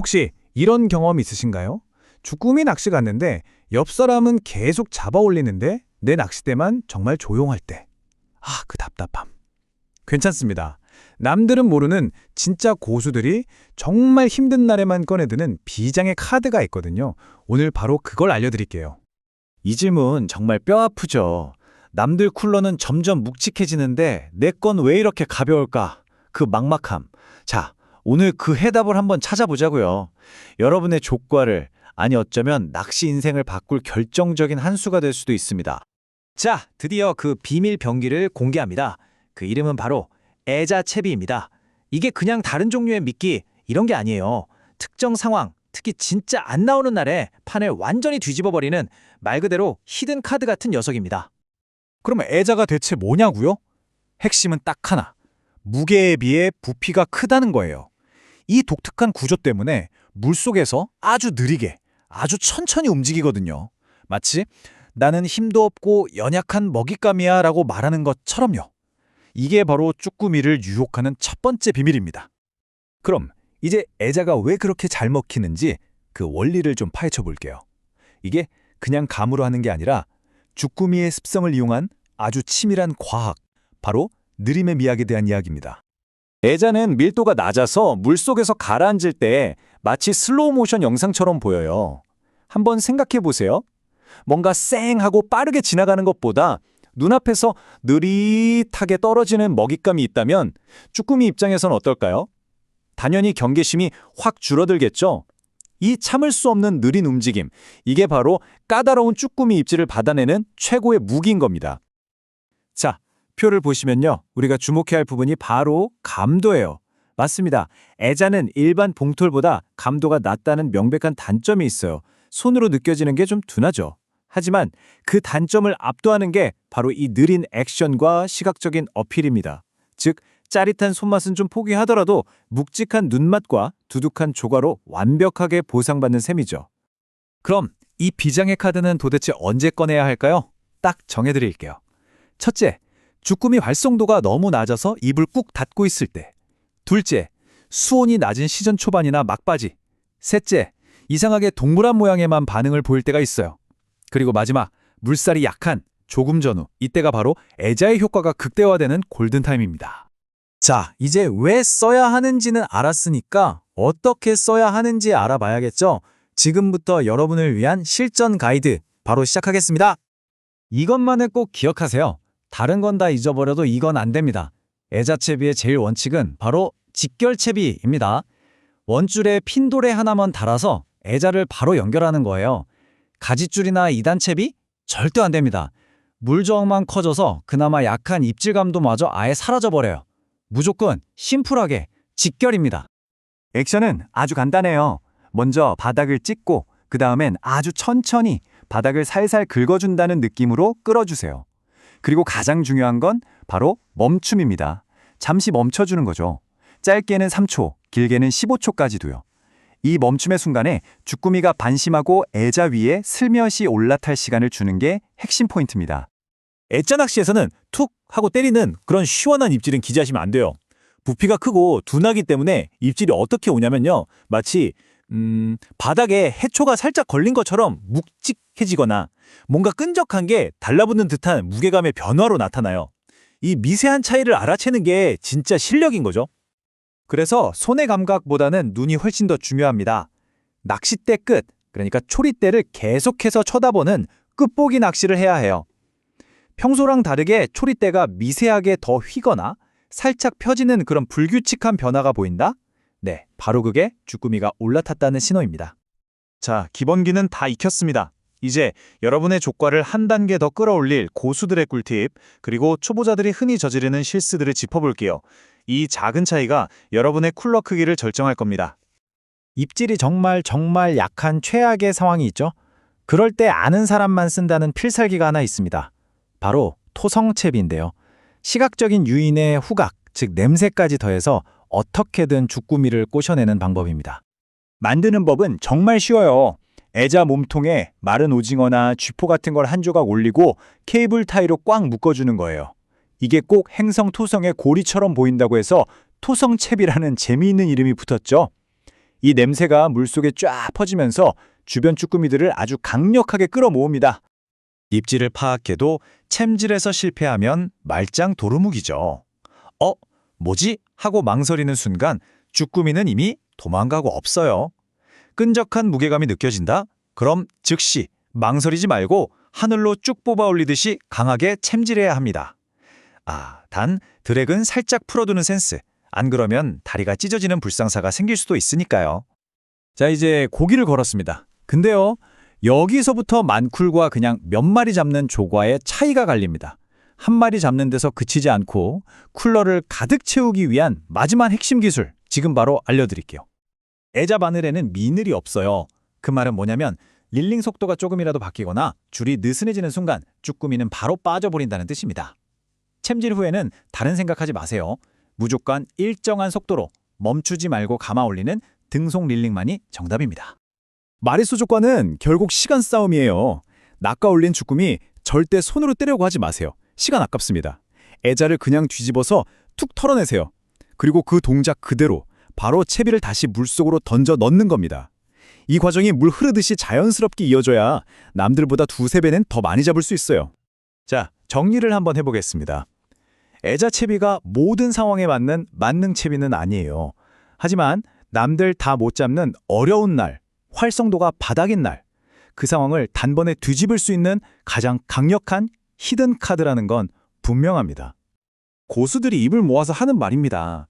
혹시 이런 경험 있으신가요? 주꾸미 낚시 갔는데 옆 사람은 계속 잡아 올리는데 내 낚싯대만 정말 조용할 때. 아, 그 답답함. 괜찮습니다. 남들은 모르는 진짜 고수들이 정말 힘든 날에만 꺼내드는 비장의 카드가 있거든요. 오늘 바로 그걸 알려드릴게요. 이 질문 정말 뼈 아프죠. 남들 쿨러는 점점 묵직해지는데 내 건 왜 이렇게 가벼울까? 그 막막함. 자, 오늘 그 해답을 한번 찾아보자고요. 여러분의 족과를 아니 어쩌면 낚시 인생을 바꿀 결정적인 한 수가 될 수도 있습니다. 자, 드디어 그 비밀 병기를 공개합니다. 그 이름은 바로 애자채비입니다. 이게 그냥 다른 종류의 미끼 이런 게 아니에요. 특정 상황, 특히 진짜 안 나오는 날에 판을 완전히 뒤집어 버리는 말 그대로 히든 카드 같은 녀석입니다. 그럼 애자가 대체 뭐냐고요? 핵심은 딱 하나. 무게에 비해 부피가 크다는 거예요. 이 독특한 구조 때문에 물속에서 아주 느리게, 아주 천천히 움직이거든요. 마치 나는 힘도 없고 연약한 먹잇감이야 라고 말하는 것처럼요. 이게 바로 쭈꾸미를 유혹하는 첫 번째 비밀입니다. 그럼 이제 애자가 왜 그렇게 잘 먹히는지 그 원리를 좀 파헤쳐 볼게요. 이게 그냥 감으로 하는 게 아니라 주꾸미의 습성을 이용한 아주 치밀한 과학, 바로 느림의 미학에 대한 이야기입니다. 애자는 밀도가 낮아서 물속에서 가라앉을 때 마치 슬로우 모션 영상처럼 보여요. 한번 생각해 보세요. 뭔가 쌩 하고 빠르게 지나가는 것보다 눈앞에서 느릿하게 떨어지는 먹잇감이 있다면 쭈꾸미 입장에선 어떨까요? 당연히 경계심이 확 줄어들겠죠? 이 참을 수 없는 느린 움직임, 이게 바로 까다로운 쭈꾸미 입질을 받아내는 최고의 무기인 겁니다. 자, 표를 보시면요. 우리가 주목해야 할 부분이 바로 감도예요. 맞습니다. 애자는 일반 봉톨보다 감도가 낮다는 명백한 단점이 있어요. 손으로 느껴지는 게 좀 둔하죠. 하지만 그 단점을 압도하는 게 바로 이 느린 액션과 시각적인 어필입니다. 즉, 짜릿한 손맛은 좀 포기하더라도 묵직한 눈맛과 두둑한 조과로 완벽하게 보상받는 셈이죠. 그럼 이 비장의 카드는 도대체 언제 꺼내야 할까요? 딱 정해드릴게요. 첫째, 주꾸미 활성도가 너무 낮아서 입을 꾹 닫고 있을 때. 둘째, 수온이 낮은 시전 초반이나 막바지. 셋째, 이상하게 동그란 모양에만 반응을 보일 때가 있어요. 그리고 마지막, 물살이 약한 조금 전후. 이때가 바로 애자의 효과가 극대화되는 골든타임입니다. 자, 이제 왜 써야 하는지는 알았으니까 어떻게 써야 하는지 알아봐야겠죠? 지금부터 여러분을 위한 실전 가이드 바로 시작하겠습니다. 이것만을 꼭 기억하세요. 다른 건 다 잊어버려도 이건 안 됩니다. 애자채비의 제일 원칙은 바로 직결채비입니다. 원줄에 핀도레 하나만 달아서 애자를 바로 연결하는 거예요. 가지줄이나 이단채비? 절대 안 됩니다. 물저항만 커져서 그나마 약한 입질감도 마저 아예 사라져버려요. 무조건 심플하게 직결입니다. 액션은 아주 간단해요. 먼저 바닥을 찍고 그 다음엔 아주 천천히 바닥을 살살 긁어준다는 느낌으로 끌어주세요. 그리고 가장 중요한 건 바로 멈춤입니다. 잠시 멈춰주는 거죠. 짧게는 3초, 길게는 15초까지도요. 이 멈춤의 순간에 주꾸미가 반심하고 애자 위에 슬며시 올라탈 시간을 주는 게 핵심 포인트입니다. 애자 낚시에서는 툭 하고 때리는 그런 시원한 입질은 기대하시면 안 돼요. 부피가 크고 둔하기 때문에 입질이 어떻게 오냐면요. 마치 음, 바닥에 해초가 살짝 걸린 것처럼 묵직해지거나 뭔가 끈적한 게 달라붙는 듯한 무게감의 변화로 나타나요. 이 미세한 차이를 알아채는 게 진짜 실력인 거죠. 그래서 손의 감각보다는 눈이 훨씬 더 중요합니다. 낚싯대 끝, 그러니까 초리대를 계속해서 쳐다보는 끝보기 낚시를 해야 해요. 평소랑 다르게 초리대가 미세하게 더 휘거나 살짝 펴지는 그런 불규칙한 변화가 보인다? 네, 바로 그게 주꾸미가 올라탔다는 신호입니다. 자, 기본기는 다 익혔습니다. 이제 여러분의 족과를 한 단계 더 끌어올릴 고수들의 꿀팁, 그리고 초보자들이 흔히 저지르는 실수들을 짚어볼게요. 이 작은 차이가 여러분의 쿨러 크기를 결정할 겁니다. 입질이 정말 정말 약한 최악의 상황이 있죠. 그럴 때 아는 사람만 쓴다는 필살기가 하나 있습니다. 바로 토성채비인데요. 시각적인 유인의 후각, 즉 냄새까지 더해서 어떻게든 주꾸미를 꼬셔내는 방법입니다. 만드는 법은 정말 쉬워요. 애자 몸통에 마른 오징어나 쥐포 같은 걸 한 조각 올리고 케이블 타이로 꽉 묶어주는 거예요. 이게 꼭 행성 토성의 고리처럼 보인다고 해서 토성채비라는 재미있는 이름이 붙었죠. 이 냄새가 물속에 쫙 퍼지면서 주변 쭈꾸미들을 아주 강력하게 끌어모읍니다. 입질을 파악해도 챔질에서 실패하면 말짱 도루묵이죠. 어? 뭐지? 하고 망설이는 순간 쭈꾸미는 이미 도망가고 없어요. 끈적한 무게감이 느껴진다? 그럼 즉시 망설이지 말고 하늘로 쭉 뽑아 올리듯이 강하게 챔질해야 합니다. 아, 단 드랙은 살짝 풀어두는 센스. 안 그러면 다리가 찢어지는 불상사가 생길 수도 있으니까요. 자, 이제 고기를 걸었습니다. 근데요, 여기서부터 만쿨과 그냥 몇 마리 잡는 조과의 차이가 갈립니다. 한 마리 잡는 데서 그치지 않고 쿨러를 가득 채우기 위한 마지막 핵심 기술, 지금 바로 알려드릴게요. 애자 바늘에는 미늘이 없어요. 그 말은 뭐냐면 릴링 속도가 조금이라도 바뀌거나 줄이 느슨해지는 순간 쭈꾸미는 바로 빠져버린다는 뜻입니다. 챔질 후에는 다른 생각하지 마세요. 무조건 일정한 속도로 멈추지 말고 감아 올리는 등속 릴링만이 정답입니다. 마리수 조과는 결국 시간 싸움이에요. 낚아 올린 주꾸미 절대 손으로 때려고 하지 마세요. 시간 아깝습니다. 애자를 그냥 뒤집어서 툭 털어내세요. 그리고 그 동작 그대로 바로 채비를 다시 물속으로 던져 넣는 겁니다. 이 과정이 물 흐르듯이 자연스럽게 이어져야 남들보다 두세 배는 더 많이 잡을 수 있어요. 자, 정리를 한번 해보겠습니다. 애자 채비가 모든 상황에 맞는 만능 채비는 아니에요. 하지만 남들 다 못 잡는 어려운 날, 활성도가 바닥인 날, 그 상황을 단번에 뒤집을 수 있는 가장 강력한 히든 카드라는 건 분명합니다. 고수들이 입을 모아서 하는 말입니다.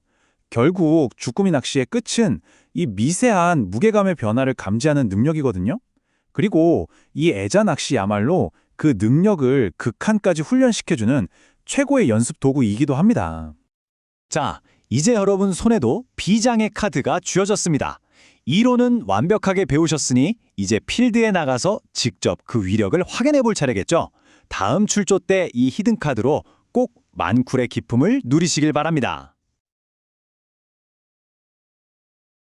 결국 주꾸미 낚시의 끝은 이 미세한 무게감의 변화를 감지하는 능력이거든요. 그리고 이 애자 낚시야말로 그 능력을 극한까지 훈련시켜주는 최고의 연습 도구이기도 합니다. 자, 이제 여러분 손에도 비장의 카드가 쥐어졌습니다. 이론은 완벽하게 배우셨으니 이제 필드에 나가서 직접 그 위력을 확인해 볼 차례겠죠. 다음 출조 때 이 히든 카드로 꼭 만쿨의 기쁨을 누리시길 바랍니다.